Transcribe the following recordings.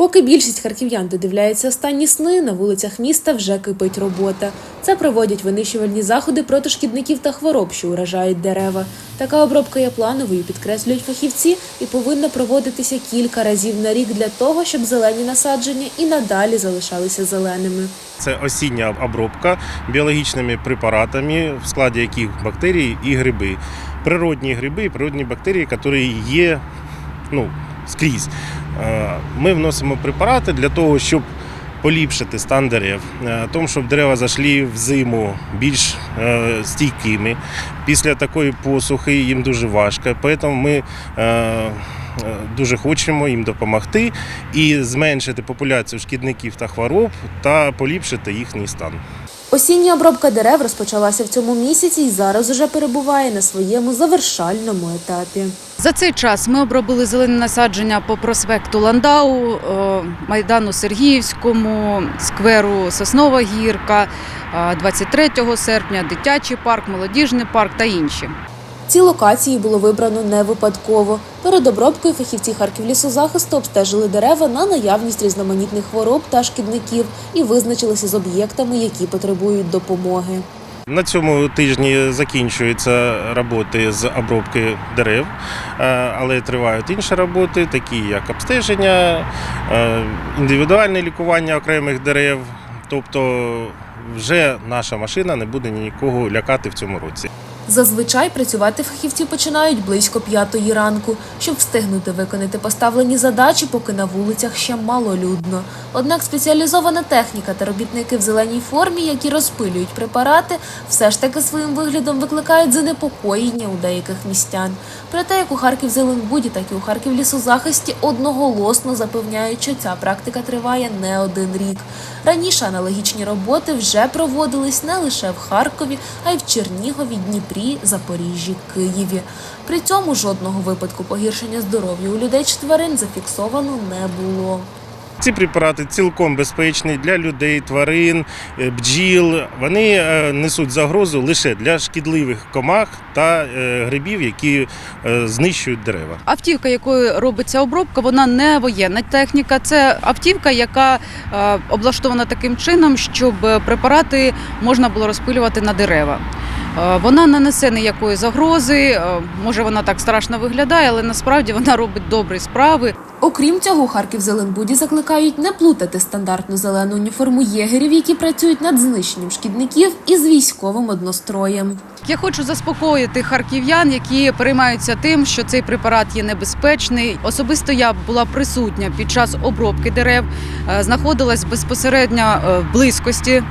Поки більшість харків'ян додивляється останні сни, на вулицях міста вже кипить робота. Це проводять винищувальні заходи проти шкідників та хвороб, що уражають дерева. Така обробка є плановою, підкреслюють фахівці, і повинна проводитися кілька разів на рік для того, щоб зелені насадження і надалі залишалися зеленими. Це осіння обробка біологічними препаратами, в складі яких бактерії і гриби. Природні гриби і природні бактерії, які є ну, скрізь. Е, Ми вносимо препарати для того, щоб поліпшити стан дерев, е, тому щоб дерева зайшли в зиму більш е, стійкими. Після такої посухи їм дуже важко. Тому ми дуже хочемо їм допомогти і зменшити популяцію шкідників та хвороб та поліпшити їхній стан. Осіння обробка дерев розпочалася в цьому місяці і зараз уже перебуває на своєму завершальному етапі. За цей час ми обробили зелені насадження по проспекту Ландау, е, Майдану Сергіївському, скверу Соснова Гірка, е, 23 серпня, дитячий парк, молодіжний парк та інші. Ці локації було вибрано не випадково. Перед обробкою фахівці Харківлісозахисту обстежили дерева на наявність різноманітних хвороб та шкідників і визначилися з об'єктами, які потребують допомоги. На цьому тижні закінчуються роботи з обробки дерев, е, але тривають інші роботи, такі як обстеження, е, індивідуальне лікування окремих дерев. Тобто вже наша машина не буде нікого лякати в цьому році. Зазвичай працювати фахівці починають близько п'ятої ранку, щоб встигнути виконати поставлені задачі, поки на вулицях ще малолюдно. Однак спеціалізована техніка та робітники в зеленій формі, які розпилюють препарати, все ж таки своїм виглядом викликають занепокоєння у деяких містян. Проте як у Харків Зеленбуді, так і у Харків лісозахисті одноголосно запевняють, що ця практика триває не один рік. Раніше аналогічні роботи вже проводились не лише в Харкові, а й в Чернігові, Дніпрі, Запоріжжі, Києві. При цьому жодного випадку погіршення здоров'я у людей чи тварин зафіксовано не було. Ці препарати цілком безпечні для людей, тварин, е, бджіл. Вони е, несуть загрозу лише для шкідливих комах та е, грибів, які знищують дерева. Автівка, якою робиться обробка, вона не воєнна техніка. Це автівка, яка облаштована таким чином, щоб препарати можна було розпилювати на дерева. Е, Вона не несе ніякої загрози. е, Може, вона так страшно виглядає, але насправді вона робить добрі справи. Окрім цього, Харків Зеленбуді закликають не плутати стандартну зелену уніформу єгерів, які працюють над знищенням шкідників, із військовим одностроєм. Я хочу заспокоїти харків'ян, які переймаються тим, що цей препарат є небезпечний. Особисто я була присутня під час обробки дерев, е, знаходилась безпосередньо в близькості,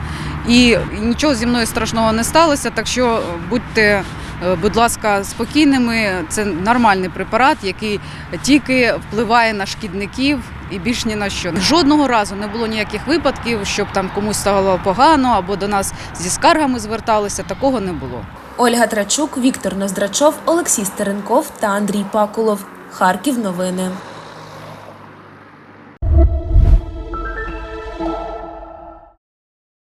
і нічого зі мною страшного не сталося. Так що будьте, е, будь ласка, спокійними. Це нормальний препарат, який тільки впливає на шкідників. І більш ні на що жодного разу не було ніяких випадків, щоб там комусь стало погано або до нас зі скаргами зверталися. Такого не було. Ольга Трачук, Віктор Ноздрачов, Олексій Стеренков та Андрій Пакулов. Харків новини.